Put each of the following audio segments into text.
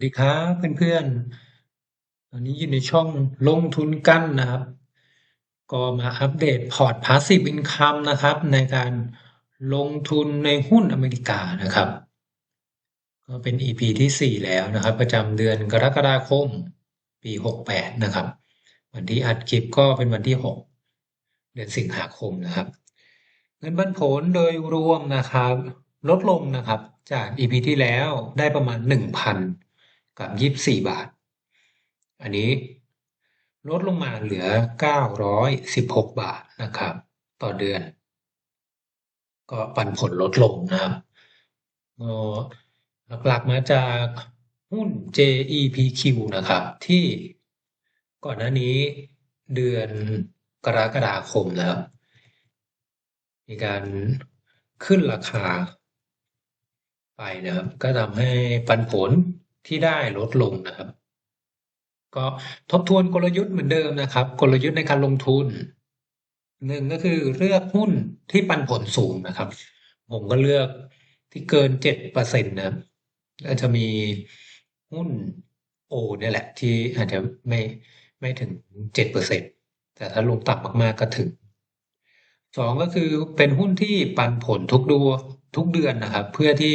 สวัสดีครับเพื่อนๆ ตอนนี้อยู่ในช่องลงทุนกันนะครับ ก็มาอัปเดตพอร์ต Passive Income นะครับ ในการลงทุนในหุ้นอเมริกานะครับ ก็เป็น EP ที่สี่แล้วนะครับ ประจำเดือนกรกฎาคมปีหกแปดนะครับ วันที่อัดคลิปก็เป็นวันที่หกเดือนสิงหาคมนะครับ เงินปันผลโดยรวมนะครับ ลดลงนะครับจาก EP ที่แล้วได้ประมาณหนึ่งพัน กับยี่สิบสี่บาท อันนี้ลดลงมาเหลือเก้าร้อยสิบหกบาทนะครับ ต่อเดือน ก็ปันผลลดลงนะครับหลักๆมาจากหุ้น JEPQ นะครับ ที่ก่อนหน้านี้เดือนกรกฎาคมนะครับ มีการขึ้นราคาไปนะครับ ก็ทำให้ปันผล ที่ได้ลดลงนะครับ ก็ทบทวนกลยุทธ์เหมือนเดิมนะครับ กลยุทธ์ในการลงทุนหนึ่งก็คือเลือกหุ้นที่ปันผลสูงนะครับ ผมก็เลือกที่เกินเจ็ดเปอร์เซ็นต์นะครับก็จะมีหุ้นโอเนี่ยแหละ ที่อาจจะไม่ไม่ถึงเจ็ดเปอร์เซ็นต์แต่ถ้าลงต่ำมากๆก็ถึงสองก็คือเป็นหุ้นที่ปันผลทุกดู ทุกเดือนนะครับ เพื่อที่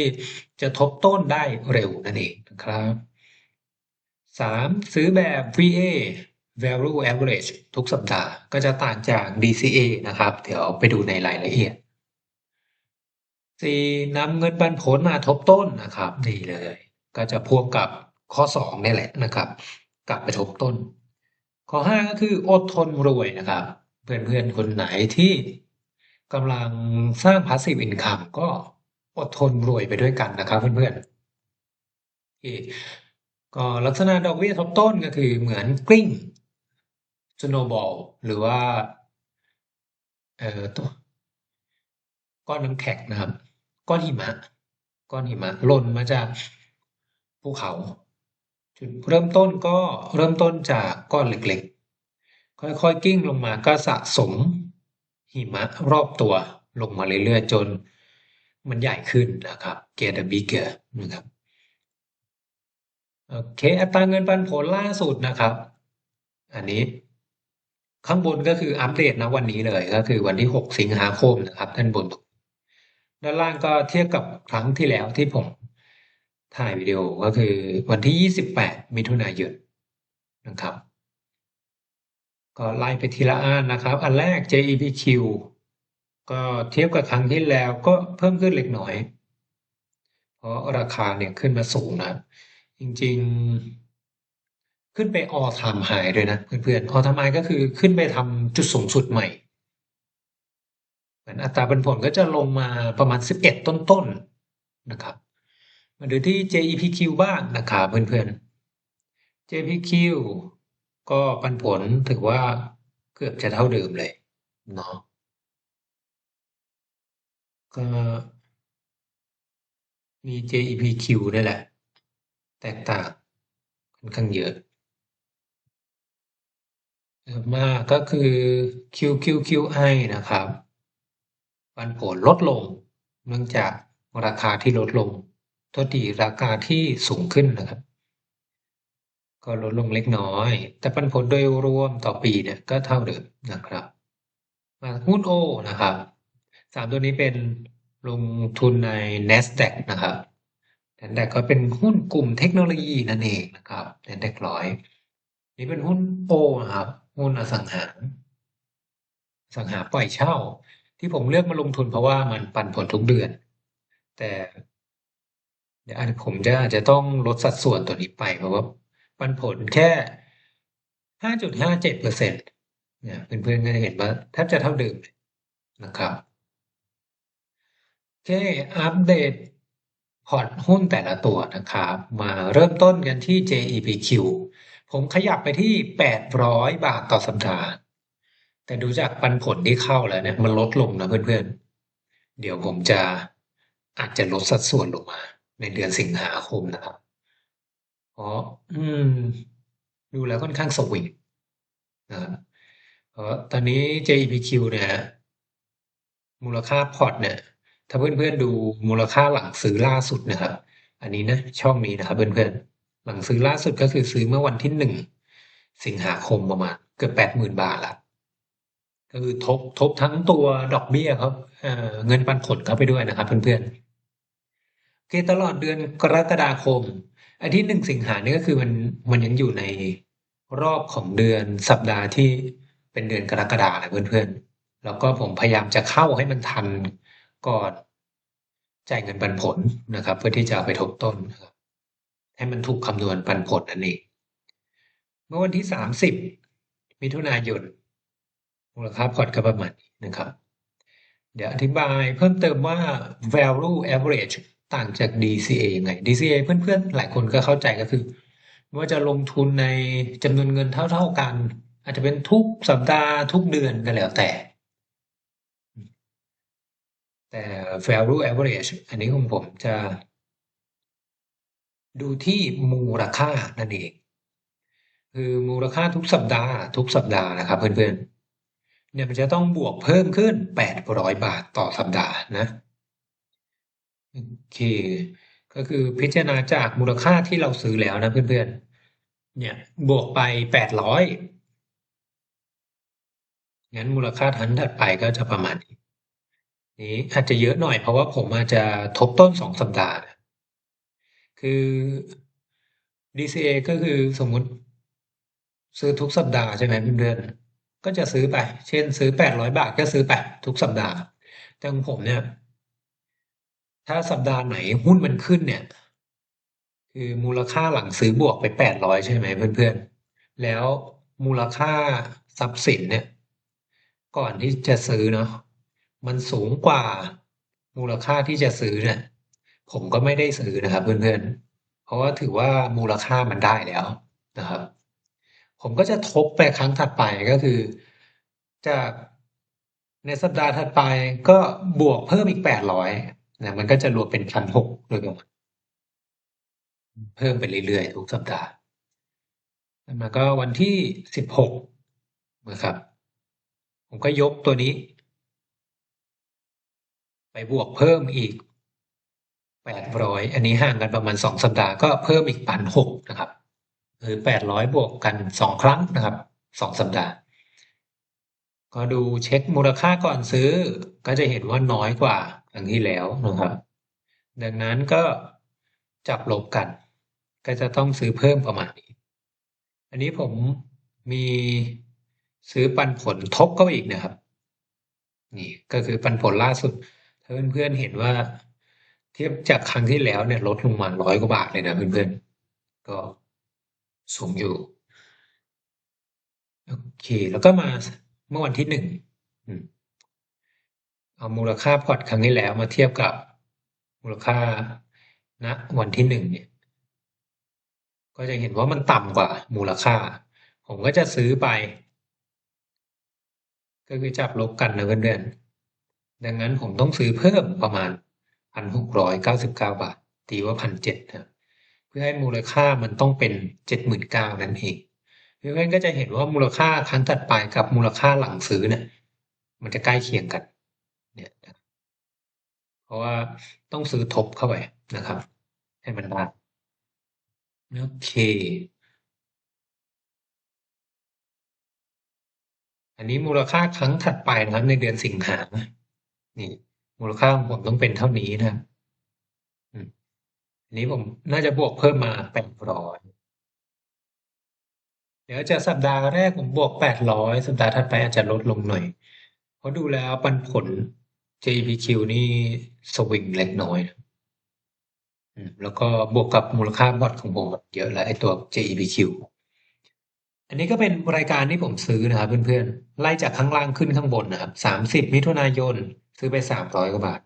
จะทบต้นได้เร็วนั่นเองนะครับสามซื้อแบบ VA value average ทุกสัปดาห์ก็จะต่างจาก DCA นะครับ เดี๋ยวไปดูในรายละเอียดสี่นำเงินปันผลมาทบต้นนะครับนี่เลย ก็จะพ่วงกับข้อสองนี่แหละนะครับ กลับไปทบต้น ข้อห้าก็คืออดทนรวยนะครับ เพื่อนๆคนไหนที่ กำลังสร้าง passive income ก็อดทนรวยไปด้วยกันนะครับเพื่อนๆก็ลักษณะดอกเบี้ยทบต้นก็คือเหมือนกลิ้ง snowball หรือว่าเอ่อตัวก้อนน้ำแข็งนะครับ ก้อนหิมะ ก้อนหิมะหล่นมาจากภูเขาจุดเริ่มต้นก็เริ่มต้นจากก้อนเล็กๆ ค่อยๆ กิ้งลงมาก็สะสม หิมะรอบตัวลงมาเรื่อยๆ จนมันใหญ่ขึ้นนะครับ get bigger นะครับโอเคอัตราเงินปันผลล่าสุดนะครับ อันนี้ข้างบนก็คืออัปเดตนะวันนี้เลยก็คือวันที่ 6 สิงหาคมนะครับด้านบน ด้านล่างก็เทียบกับครั้งที่แล้วที่ผมถ่ายวิดีโอก็คือวันที่ 28 มิถุนายนนะครับ ก็ไล่ไปทีละอันนะครับ อันแรก JEPQ ก็เทียบกับครั้งที่แล้วก็เพิ่มขึ้นเล็กน้อย เพราะราคาเนี่ยขึ้นมาสูงนะ จริงๆ ขึ้นไปออทามไฮด้วยนะเพื่อนๆออทามไฮก็คือขึ้นไปทำจุดสูงสุดใหม่เหมือนอัตราปันผลก็จะลงมาประมาณ 11 ต้นๆนะครับมาดูที่ JEPQ บ้างนะครับเพื่อนๆ JEPQ ก็ปันผลถือว่าเกือบจะเท่าเดิมเลยเนาะ ก็มี JEPQ นี่แหละ แตกต่างค่อนข้างเยอะมากก็คือ QQQI นะครับ ปันผลลดลง เนื่องจากราคาที่ลดลงทษทีราคาที่สูงขึ้นนะครับ ก็ลดลงเล็กน้อย แต่ปันผลโดยรวมต่อปีเนี่ยก็เท่าเดิมนะครับมาหุ้นโอนะครับสามตัวนี้เป็นลงทุนใน NASDAQ นะครับ NASDAQ ก็เป็นหุ้นกลุ่มเทคโนโลยีนั่นเองนะครับ NASDAQ ร้อยนี่เป็นหุ้นโอนะครับ หุ้นอสังหาสังหาปล่อยเช่า ที่ผมเลือกมาลงทุนเพราะว่ามันปันผลทุกเดือน แต่ เดี๋ยวผมจะอาจจะต้องลดสัดส่วนตัวนี้ไปเพราะว่า ปันผลแค่ห้าจุดห้าเจ็ดเปอร์เซ็นต์เนี่ยเพื่อนๆก็จะเห็นว่าแทบจะเท่าเดิมนะครับโอเคอัปเดตพอร์ตหุ้นแต่ละตัวนะครับ มาเริ่มต้นกันที่ JEPQ ผมขยับไปที่ 800 บาทต่อสัปดาห์ แต่ดูจากปันผลที่เข้าแล้วเนี่ยมันลดลงนะเพื่อนๆ เดี๋ยวผมจะอาจจะลดสัดส่วนลงมา ในเดือนสิงหาคมนะครับ เพราะอืม ดูแล้วค่อนข้างสวิงนะครับเพราะตอนนี้ JEPQ เนี่ย มูลค่าพอร์ตเนี่ย ถ้าเพื่อนๆดูมูลค่าหลังซื้อล่าสุดนะครับ อันนี้นะช่องนี้นะครับเพื่อนหลังซื้อล่าสุดก็คือซื้อเมื่อวันที่หนึ่งสิงหาคมประมาณเกือบแปดหมื่นบาทละก็คือทบทบทั้งตัวดอกเบี้ยครับเอ่อเงินปันผลเข้าไปด้วยนะครับเพื่อนๆ โอเคตลอดเดือนกรกฎาคม อันที่หนึ่งสิงหานี่ก็คือมันมันยังอยู่ในรอบของเดือนสัปดาห์ที่เป็นเดือนกรกฎาแหละเพื่อนๆ แล้วก็ผมพยายามจะเข้าให้มันทันก่อนจ่ายเงินปันผลนะครับ เพื่อที่จะไปทบต้นนะครับให้มันถูกคำนวณปันผลนั่นเองเมื่อวันที่สามสิบมิถุนายนมูลค่าพอร์ตก็ประมาณนี้นะครับ เดี๋ยวอธิบายเพิ่มเติมว่า value average ต่างจาก DCA ยังไง DCA เพื่อนๆ หลายคนก็เข้าใจก็คือว่าจะลงทุนในจำนวนเงินเท่า ๆกัน อาจจะเป็นทุกสัปดาห์ทุกเดือนก็แล้วแต่ แต่ value average อันนี้ของผมจะ ดูที่มูลค่านั่นเอง คือมูลค่าทุกสัปดาห์ ทุกสัปดาห์นะครับเพื่อนๆเนี่ยมันจะต้องบวกเพิ่มขึ้น 800 บาทต่อสัปดาห์นะ โอเค ก็คือพิจารณาจากมูลค่าที่เราซื้อแล้วนะเพื่อนๆ เนี่ยบวกไป800งั้นมูลค่าทันถัดไปก็จะประมาณนี้นี้อาจจะเยอะหน่อยเพราะว่าผมอาจจะทบต้นสองสัปดาห์ คือ DCA ก็คือสมมุติซื้อทุกสัปดาห์ใช่ไหมเพื่อนๆก็จะซื้อไป เช่น ซื้อ800บาทก็ซื้อไปทุกสัปดาห์แต่ของผมเนี่ย ถ้าสัปดาห์ไหนหุ้นมันขึ้นเนี่ย คือมูลค่าหลังซื้อบวกไป800ใช่ไหมเพื่อนๆ แล้วมูลค่าทรัพย์สินเนี่ย ก่อนที่จะซื้อเนาะมันสูงกว่ามูลค่าที่จะซื้อเนี่ย ผมก็ไม่ได้ซื้อนะครับเพื่อนๆ เพราะว่าถือว่ามูลค่ามันได้แล้วนะครับ ผมก็จะทบไปครั้งถัดไปก็คือจากในสัปดาห์ถัดไปก็บวกเพิ่มอีกแปดร้อย นะมันก็จะรวมเป็นพันหกโดยประมาณเพิ่มไปเรื่อยๆทุกสัปดาห์แล้วมันก็วันที่สิบหกนะครับ ผมก็ยกตัวนี้ ไปบวกเพิ่มอีกแปดร้อยอันนี้ห่างกันประมาณสองสัปดาห์ก็เพิ่มอีกพันหกนะครับ คือแปดร้อยบวกกันสองครั้งนะครับสองสัปดาห์ ก็ดูเช็คมูลค่าก่อนซื้อ ก็จะเห็นว่าน้อยกว่าครั้งที่แล้วนะครับ ดังนั้นก็จับลบกัน ก็จะต้องซื้อเพิ่มประมาณนี้ อันนี้ผมมีซื้อปันผลทบเข้าไปอีกนะครับ นี่ก็คือปันผลล่าสุด ถ้าเพื่อนๆเห็นว่า เทียบจากครั้งที่แล้วเนี่ยลดลงมาร้อยกว่าบาทเลยนะเพื่อนๆ ก็สูงอยู่ โอเค แล้วก็มา เมื่อวันที่หนึ่งเอามูลค่าพอร์ตครั้งที่แล้วมาเทียบกับมูลค่าณวันที่หนึ่งเนี่ย ก็จะเห็นว่ามันต่ำกว่ามูลค่า ผมก็จะซื้อไป ก็คือจับลบกันนะเพื่อนๆดังนั้นผมต้องซื้อเพิ่มประมาณพันหกร้อยเก้าสิบเก้าบาทตีว่าพันเจ็ดนะเพื่อให้มูลค่ามันต้องเป็นเจ็ดหมื่นเก้านั่นเอง เพื่อนๆก็จะเห็นว่ามูลค่าครั้งถัดไปกับมูลค่าหลังซื้อเนี่ย มันจะใกล้เคียงกัน เนี่ยเพราะว่าต้องซื้อทบเข้าไปนะครับ ให้มันได้โอเค อันนี้มูลค่าครั้งถัดไปนะครับในเดือนสิงหานี่ มูลค่าของผมต้องเป็นเท่านี้นะอันนี้ผมน่าจะบวกเพิ่มมาแปดร้อย เดี๋ยวจะสัปดาห์แรกผมบวกแปดร้อยสัปดาห์ถัดไปอาจจะลดลงหน่อย เพราะดูแล้วปันผล JPQ นี่สวิงเล็กน้อยแล้วก็บวกกับมูลค่าบอทของผมเยอะแล้วไอตัว JPQ อันนี้ก็เป็นรายการที่ผมซื้อนะครับเพื่อนๆ ไล่จากข้างล่างขึ้นข้างบนนะครับสามสิบมิถุนายน ซื้อไปสามร้อยกว่าบาท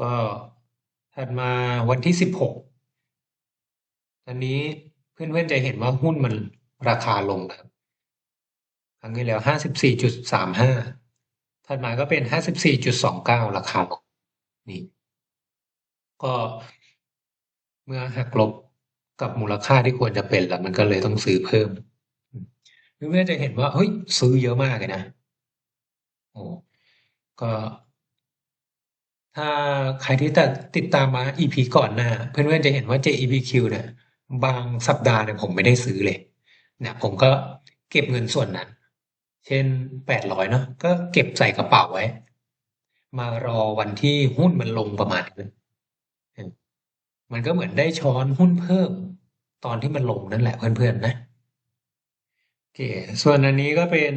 ก็ถัดมาวันที่สิบหกอันนี้ เพื่อนๆจะเห็นว่าหุ้นมันราคาลงครับ ครั้งที่แล้วห้าสิบสี่จุดสามห้าถัดมาก็เป็นห้าสิบสี่จุดสองเก้าราคาลงนี่ ก็เมื่อหักลบกับมูลค่าที่ควรจะเป็นแล้วมันก็เลยต้องซื้อเพิ่มเพื่อนๆจะเห็นว่าเฮ้ยซื้อเยอะมากเลยนะโอ้ก็ ถ้าใครที่ติดติดตามมา EP ก่อนหน้าเพื่อนๆจะเห็นว่า JEPQ เนี่ย บางสัปดาห์เนี่ยผมไม่ได้ซื้อเลยเนี่ยผมก็เก็บเงินส่วนนั้น เช่นแปดร้อยเนาะก็เก็บใส่กระเป๋าไว้ มารอวันที่หุ้นมันลงประมาณนี้มันก็เหมือนได้ช้อนหุ้นเพิ่ม ตอนที่มันลงนั่นแหละเพื่อนๆนะโอเคส่วนอันนี้ก็เป็น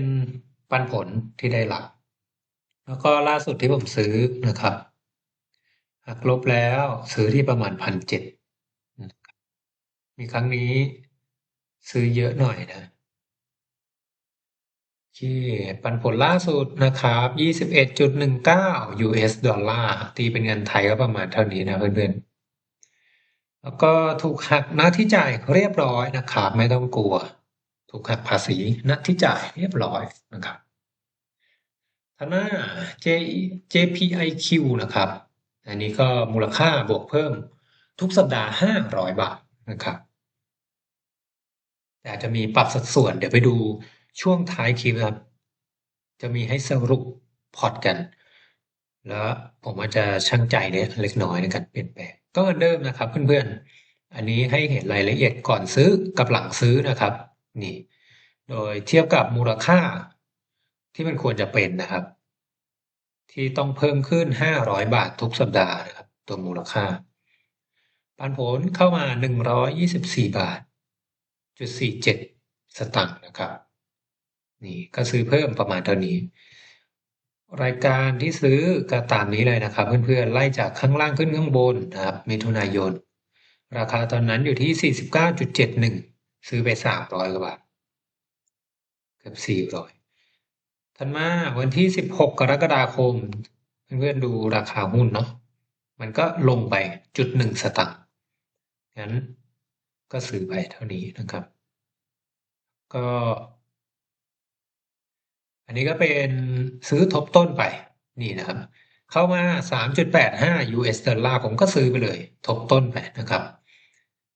ปันผลที่ได้รับแล้วก็ล่าสุดที่ผมซื้อนะครับหักลบแล้วซื้อที่ประมาณพันเจ็ด มีครั้งนี้ซื้อเยอะหน่อยนะ โอเค ปันผลล่าสุดนะครับยี่สิบเอ็ดจุดหนึ่งเก้า US ดอลลาร์ตีเป็นเงินไทยก็ประมาณเท่านี้นะเพื่อนๆ แล้วก็ถูกหักหน้าที่จ่ายเรียบร้อยนะครับ ไม่ต้องกลัว ถูกหักภาษีหน้าที่จ่ายเรียบร้อยนะครับท่าน้า J JPIQ นะครับ อันนี้ก็มูลค่าบวกเพิ่มทุกสัปดาห์ห้าร้อยบาทนะครับ แต่จะมีปรับสัดส่วน เดี๋ยวไปดูช่วงท้ายคลิปครับ จะมีให้สรุปพอร์ตกัน แล้วผมอาจจะช่างใจเนี่ยเล็กน้อยในการเปลี่ยนแปลงก็เหมือนเดิมนะครับเพื่อนๆ อันนี้ให้เห็นรายละเอียดก่อนซื้อกับหลังซื้อนะครับ นี่ โดยเทียบกับมูลค่าที่มันควรจะเป็นนะครับ ที่ต้องเพิ่มขึ้นห้าร้อยบาททุกสัปดาห์นะครับ ตัวมูลค่าปันผลเข้ามาหนึ่งร้อยยี่สิบสี่บาท จุดสี่เจ็ดสตางค์นะครับ นี่ก็ซื้อเพิ่มประมาณเท่านี้ รายการที่ซื้อก็ตามนี้เลยนะครับ เพื่อนๆไล่จากข้างล่างขึ้นข้างบนนะครับมิถุนายน ราคาตอนนั้นอยู่ที่ 49.71 ซื้อไป 300กว่าบาทเกือบ400ทันมาวันที่ 16 กรกฎาคม เพื่อนๆดูราคาหุ้นเนาะมันก็ลงไปจุดหนึ่งสตางค์งั้น ก็ซื้อไปเท่านี้นะครับ ก็ อันนี้ก็เป็นซื้อทบต้นไปนี่นะครับ เข้ามา 3.85 US ดอลลาร์ผมก็ซื้อไปเลย ทบต้นไปนะครับ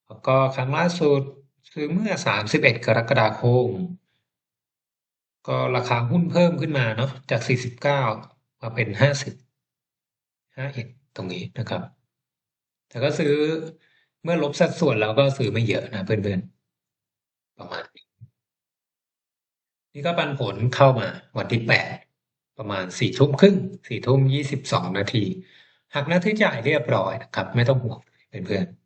แล้วก็ครั้งล่าสุดซื้อเมื่อ 31 กรกฎาคมก็ราคาหุ้นเพิ่มขึ้นมาเนาะจาก 49 มาเป็น 50 51 ตรงนี้นะครับ แต่ก็ซื้อ เมื่อลบสัดส่วนแล้วก็ซื้อไม่เยอะนะเพื่อนๆประมาณนี้นี่ก็ปันผลเข้ามาวันที่แปดประมาณสี่ทุ่มครึ่งสี่ทุ่มยี่สิบสองนาทีหักหน้าที่จ่ายเรียบร้อยนะครับ ไม่ต้องห่วงเพื่อนๆ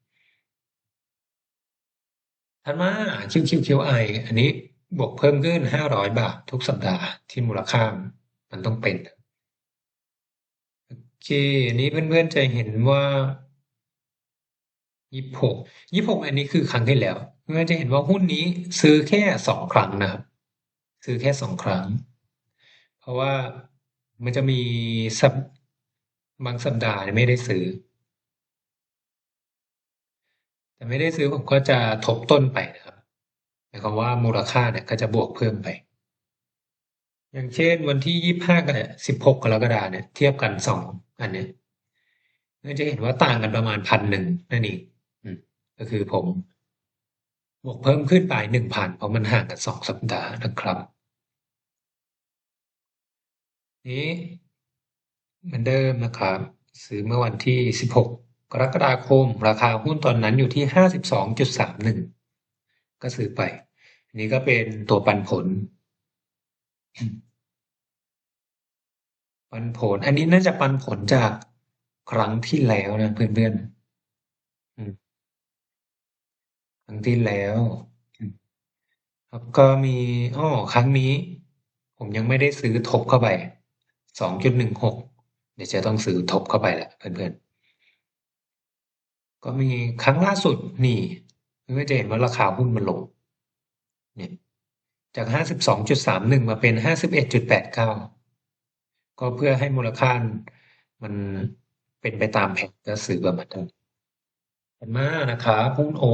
ถัดมา QQQI อันนี้บวกเพิ่มขึ้นห้าร้อยบาททุกสัปดาห์ที่มูลค่ามันต้องเป็นโอเคอันนี้เพื่อนๆจะเห็นว่า ยี่หกยี่หกอันนี้คือครั้งที่แล้วเพื่อนจะเห็นว่าหุ้นนี้ซื้อแค่สองครั้งนะครับ ซื้อแค่สองครั้ง เพราะว่ามันจะมีสับบางสัปดาห์ไม่ได้ซื้อ แต่ไม่ได้ซื้อผมก็จะทบต้นไปนะครับหมายความว่ามูลค่าเนี่ยก็จะบวกเพิ่มไป อย่างเช่นวันที่ยี่ห้ากับสิบหกกรกฎาเนี่ยเทียบกันสองอันเนี้เราจะเห็นว่าต่างกันประมาณพันหนึ่งนั่นเอง ก็คือผมบวกเพิ่มขึ้นไปหนึ่งพันเพราะมันห่างกันสองสัปดาห์นะครับ นี้เหมือนเดิมนะครับ ซื้อเมื่อวันที่สิบหกกรกฎาคม ราคาหุ้นตอนนั้นอยู่ที่ห้าสิบสองจุดสามหนึ่งก็ซื้อไปนนี้ก็เป็นตัวปันผล ปันผล อันนี้น่าจะปันผลจากครั้งที่แล้วนะเพื่อนๆค รั้งที่แล้ว ครับ ก็มี อ้อ ครั้งนี้ ผมยังไม่ได้ซื้อทบเข้าไปสองจุดหนึ่งหกเดี๋ยวจะต้องซื้อทบเข้าไปแหละเพื่อนๆ ก็มีครั้งล่าสุดนี่เพื่อนจะเห็นว่าราคาหุ้นมันลง เนี่ย จากห้าสิบสองจุดสามหนึ่งมาเป็นห้าสิบเอ็ดจุดแปดเก้าก็เพื่อให้มูลค่ามันเป็นไปตามแผนก็ซื้อประมาณนั้นมานะครับหุ้นโอ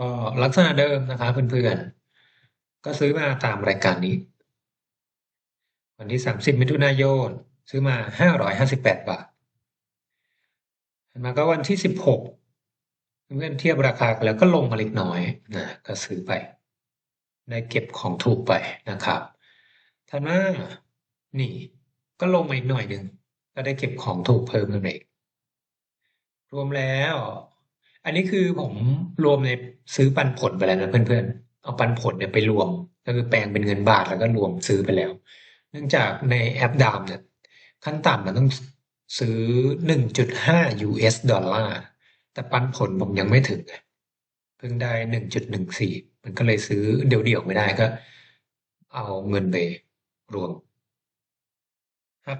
ก็ลักษณะเดิมนะครับเพื่อนๆ ก็ซื้อมาตามรายการนี้ วันที่สามสิบมิถุนายน ซื้อมาห้าร้อยห้าสิบแปดบาทมาก็วันที่สิบหกเพื่อนเทียบราคาแล้วก็ลงมาเล็กน้อยนะก็ซื้อไป ได้เก็บของถูกไปนะครับถัดมานี่ก็ลงมาอีกหน่อยหนึ่งก็ได้เก็บของถูกเพิ่มขึ้นอีกรวมแล้ว อันนี้คือผมรวมในซื้อปันผลไปแล้วนะเพื่อนๆ เอาปันผลเนี่ยไปรวม ก็คือแปลงเป็นเงินบาทแล้วก็รวมซื้อไปแล้ว เนื่องจากในแอปดามเนี่ยขั้นต่ำมันต้องซื้อ 1.5 US ดอลลาร์ แต่ปันผลผมยังไม่ถึงเพิ่งได้ 1.14 มันก็เลยซื้อเดี่ยวๆไม่ได้ก็ เอาเงินไปรวม ครับ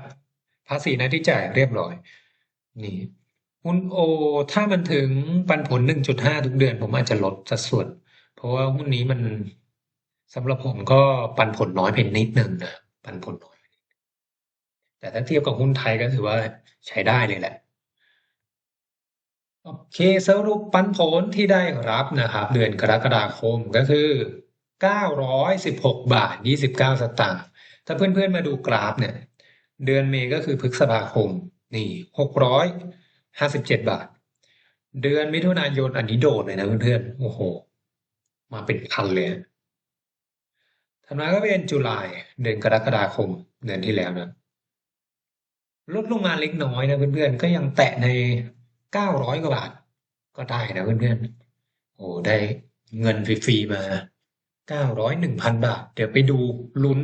ภาษีหน้าที่จ่ายเรียบร้อย นี่ หุ้นโอ ถ้ามันถึงปันผล 1.5 ทุกเดือน ผมอาจจะลดสัดส่วน เพราะว่าหุ้นนี้มันสำหรับผมก็ปันผลน้อยไปนิดหนึ่งนะปันผลน้อย แต่ถ้าเทียบกับหุ้นไทยก็ถือว่าใช้ได้เลยแหละโอเคสรุปปันผลที่ได้รับนะครับ เดือนกรกฎาคมก็คือ 916 บาท 29 สตางค์ถ้าเพื่อนๆมาดูกราฟเนี่ย เดือนเมก็คือพฤษภาคม นี่ 657บเจ็ดบาท เดือนมิถุนายนอันนี้โดดเลยนะเพื่อนๆ โอ้โห มาเป็นพันเลยถัดมาก็เป็นจุลายเดือนกรกฎาคมเดือนที่แล้วนะลดลงมาเล็กน้อยนะเพื่อนๆ ก็ยังแตะใน900กว่าบาท ก็ได้นะเพื่อนๆ โอ้ได้เงินฟรีๆมา900 1,000บาท เดี๋ยวไปดูลุ้น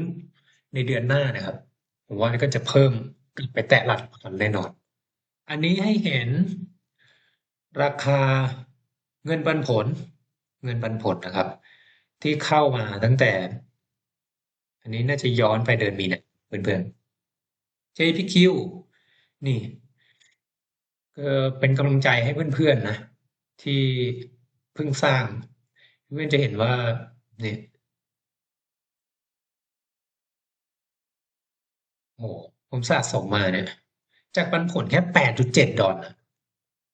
ในเดือนหน้านะครับ ผมว่าก็จะเพิ่มกลับไปแตะหลักพันแน่นอน อันนี้ให้เห็นราคาเงินปันผล เงินปันผลนะครับ ที่เข้ามาตั้งแต่ อันนี้น่าจะย้อนไปเดือนมีนาเพื่อนๆ JPQ นี่ก็เป็นกำลังใจให้เพื่อนๆนะ ที่เพิ่งสร้าง เพื่อนจะเห็นว่าเนี่ยโอ้ผมสะสมมาเนี่ย จากปันผลแค่แปดจุดเจ็ดดอล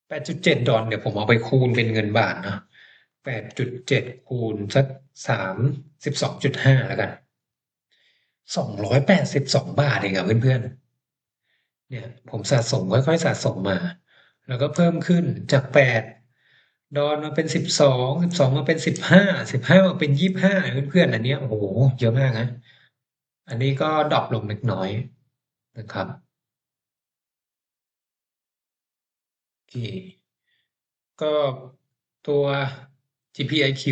แปดจุดเจ็ดดอลเดี๋ยวผมเอาไปคูณเป็นเงินบาทนะแปดจุดเจ็ดคูณสักสามสิบสองจุดห้าแล้วกันสองร้อยแปดสิบสองบาทเองอะเพื่อนๆ เนี่ย ผมสะสมค่อยๆสะสมมา แล้วก็เพิ่มขึ้นจากแปดดอลมาเป็นสิบสองสิบสองมาเป็นสิบห้าสิบห้ามาเป็นยี่บห้าเพื่อนๆอันนี้โอ้โหเยอะมากนะ อันนี้ก็ดรอปลงเล็กน้อยนะครับ โอเคก็ตัว GPIQ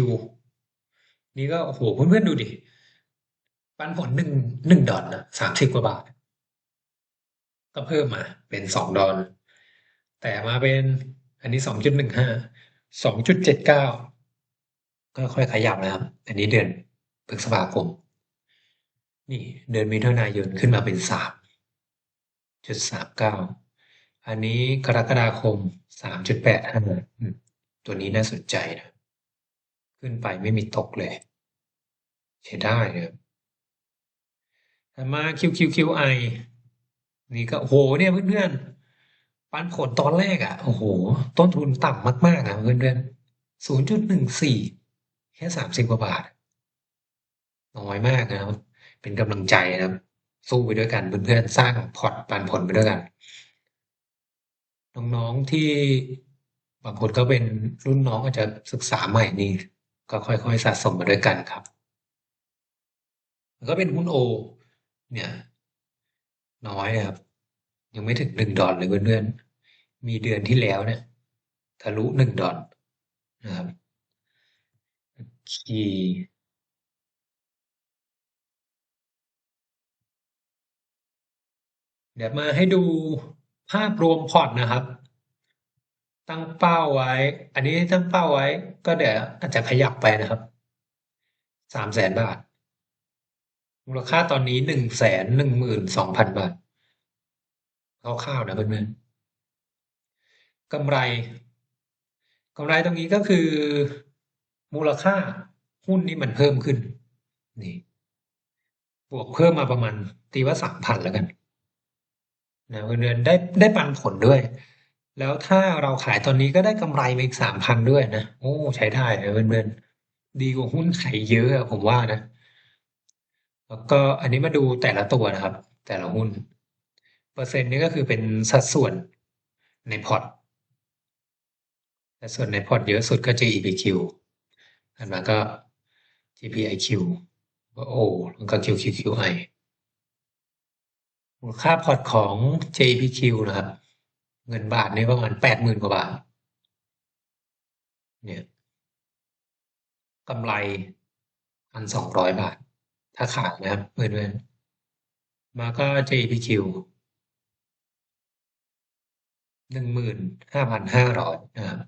นี่ก็โอ้โหเพื่อนๆดูดิ ปันผลหนึ่งหนึ่งดอลนะสามสิบกว่าบาท ก็เพิ่มมาเป็นสองดอลแต่มาเป็นอันนี้สองจุดหนึ่งห้าสองจุดเจ็ดเก้าก็ค่อยขยับนะครับ อันนี้เดือนพฤษภาคม นี่เดือนมิถุนายนขึ้นมาเป็นสามจุดสามเก้า อันนี้กรกฎาคม สามจุดแปดห้า ตัวนี้น่าสนใจนะ ขึ้นไปไม่มีตกเลย ใช้ได้นะต่มา QQQI นี่ก็ โอ้โห เนี่ยเพื่อนๆ ปันผลตอนแรกอะ โอ้โห ต้นทุนต่ำมากๆอะเพื่อนๆศูนย์จุดหนึ่งสี่แค่สามสิบกว่าบาท น้อยมากนะครับ เป็นกำลังใจนะครับ สู้ไปด้วยกันเพื่อนๆ สร้างพอร์ตปันผลไปด้วยกัน น้อง ๆ ที่บางคนก็เป็นรุ่นน้องอาจจะศึกษาใหม่นี่ ก็ค่อย ๆ สะสมมาด้วยกันครับก็เป็นหุ้นโอ เนี่ย น้อยครับ ยังไม่ถึงหนึ่งดอลเลยเพื่อนๆ มีเดือนที่แล้วเนี่ย ทะลุหนึ่งดอลนะครับคีเดี๋ยวมาให้ดู ภาพรวมพอร์ตนะครับ ตั้งเป้าไว้ อันนี้ตั้งเป้าไว้ ก็เดี๋ยวอาจจะขยับไปนะครับสามแสนบาท มูลค่าตอนนี้หนึ่งแสนหนึ่งหมื่นสองพันบาทคร่าวๆนะเพื่อนๆกำไรกำไรตรงนี้ก็คือ มูลค่าหุ้นนี้มันเพิ่มขึ้น นี่ บวกเพิ่มมาประมาณตีว่าสามพันแล้วกัน นะเงินเดือนได้ได้ปันผลด้วย แล้วถ้าเราขายตอนนี้ก็ได้กำไรมาอีกสามพันด้วยนะ โอ้ใช้ได้เพื่อนๆดีกว่าหุ้นไข่เยอะผมว่านะ แล้วก็อันนี้มาดูแต่ละตัวนะครับ แต่ละหุ้น เปอร์เซ็นต์นี้ก็คือเป็นสัดส่วนในพอร์ตแต่ส่วนในพอร์ตเยอะสุดก็ GEPQ อันมาก็ GPIQ โอ้แล้วก็ QQQI มูลค่าพอร์ตของ JPQ นะครับ เงินบาทนี่ประมาณแปดหมื่นกว่าบาท เนี่ยกำไรพันสองร้อยบาท ถ้าขายนะครับเพื่อนๆมาก็ JPQ หนึ่งหมื่นห้าพันห้าร้อยนะครับ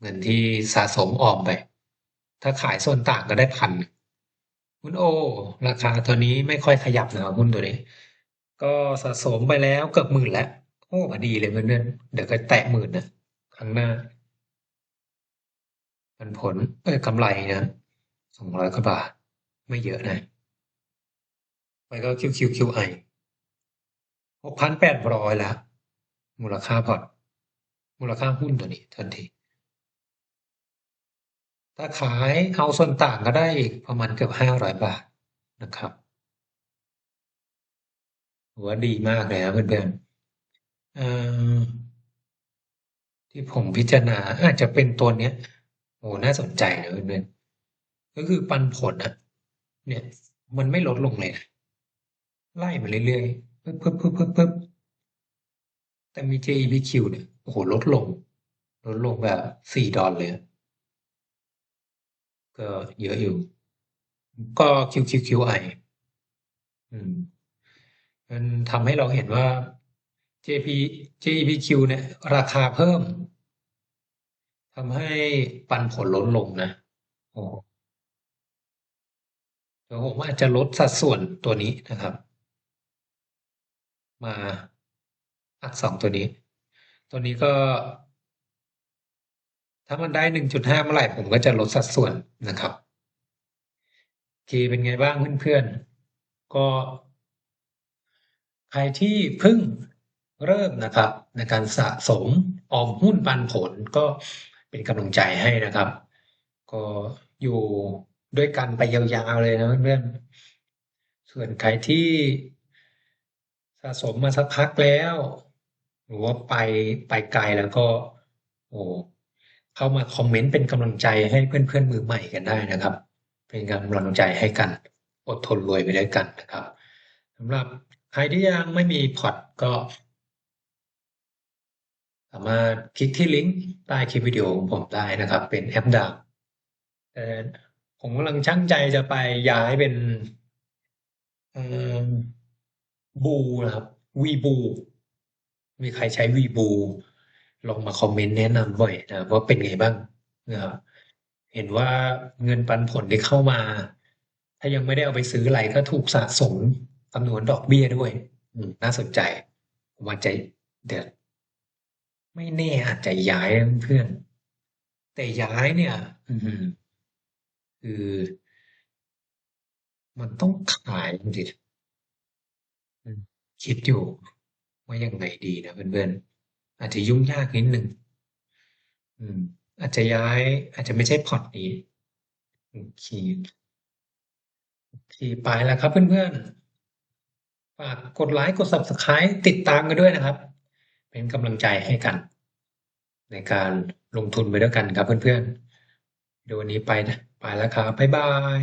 เงินที่สะสมออมไป ถ้าขายส่วนต่างก็ได้พันหุ้นโอ ราคาตัวนี้ไม่ค่อยขยับนะครับหุ้นตัวนี้ ก็สะสมไปแล้วเกือบหมื่นแล้ว โอ้พอดีเลยเพื่อนๆเดี๋ยวก็แตะหมื่นนะครั้งหน้าปันผลเอ้ยกำไรนะสองร้อยกว่าบาท ไม่เยอะนะไปก็ QQQI หกพันแปดร้อยแล้ว มูลค่าพอร์ตมูลค่าหุ้นตัวนี้ทันที ถ้าขายเอาส่วนต่างก็ได้อีกประมาณเกือบห้าร้อยบาทนะครับ ถือว่าดีมากเลยนะเพื่อน ๆ เอ่อ ที่ผมพิจารณาอาจจะเป็นตัวเนี้ย โอ้น่าสนใจนะเพื่อน ๆ ก็คือปันผลอะ เนี่ย มันไม่ลดลงเลยนะ ไล่มาเรื่อยๆปึ๊บปึ๊บปึ๊บปึ๊บปึ๊บแต่มี JEPQ เนี่ย โอ้โหลดลง ลดลงแบบสี่ดอลเลยอะ ก็เยอะอยู่ ก็ QQQI อืม มันทำให้เราเห็นว่า JP JEPQ เนี่ยราคาเพิ่มทำให้ปันผลลดลงนะโอ้เดี๋ยวผมอาจจะลดสัดส่วนตัวนี้นะครับ มาอัดสองตัวนี้ ตัวนี้ก็ ถ้ามันได้หนึ่งจุดห้าเมื่อไหร่ผมก็จะลดสัดส่วนนะครับโอเคเป็นไงบ้างเพื่อนๆก็ ใครที่เพิ่งเริ่มนะครับ ในการสะสมออมหุ้นปันผลก็เป็นกำลังใจให้นะครับ ก็อยู่ด้วยกันไปยาวๆเลยนะเพื่อนๆส่วนใครที่สะสมมาสักพักแล้ว หรือว่าไปไปไกลแล้วก็โอ้เข้ามาคอมเมนต์เป็นกำลังใจให้เพื่อนๆมือใหม่กันได้นะครับ เป็นกำลังใจให้กันอดทนรวยไปด้วยกันนะครับสำหรับ ใครที่ยังไม่มีพอร์ตก็ สามารถคลิกที่ลิงก์ใต้คลิปวิดีโอของผมได้นะครับ เป็นแอปดาวแต่ผมกำลังช่างใจจะไปย้ายเป็นบูนะครับวีบูมีใครใช้วีบูลองมาคอมเมนต์แนะนำหน่อยนะว่าเป็นไงบ้างนะครับเห็นว่าเงินปันผลที่เข้ามา ถ้ายังไม่ได้เอาไปซื้ออะไรก็ถูกสะสม จำนวนดอกเบี้ยด้วยอืมน่าสนใจผมว่าใจเดี๋ยวไม่แน่อาจจะย้ายนะเพื่อน แต่ย้ายเนี่ยอืมคือมันต้องขายจริงๆอืมคิดอยู่ว่ายังไงดีนะเพื่อนๆอาจจะยุ่งยากนิดหนึ่งอืมอาจจะย้าย อาจจะไม่ใช่พอร์ตนี้โอเคโอเคไปแล้วครับเพื่อนๆ ฝากกดไลค์กด Subscribe ติดตามกันด้วยนะครับ เป็นกำลังใจให้กัน ในการลงทุนไปด้วยกันครับเพื่อนๆเดี๋ยววันนี้ไปนะ ไปแล้วครับ บ๊ายบาย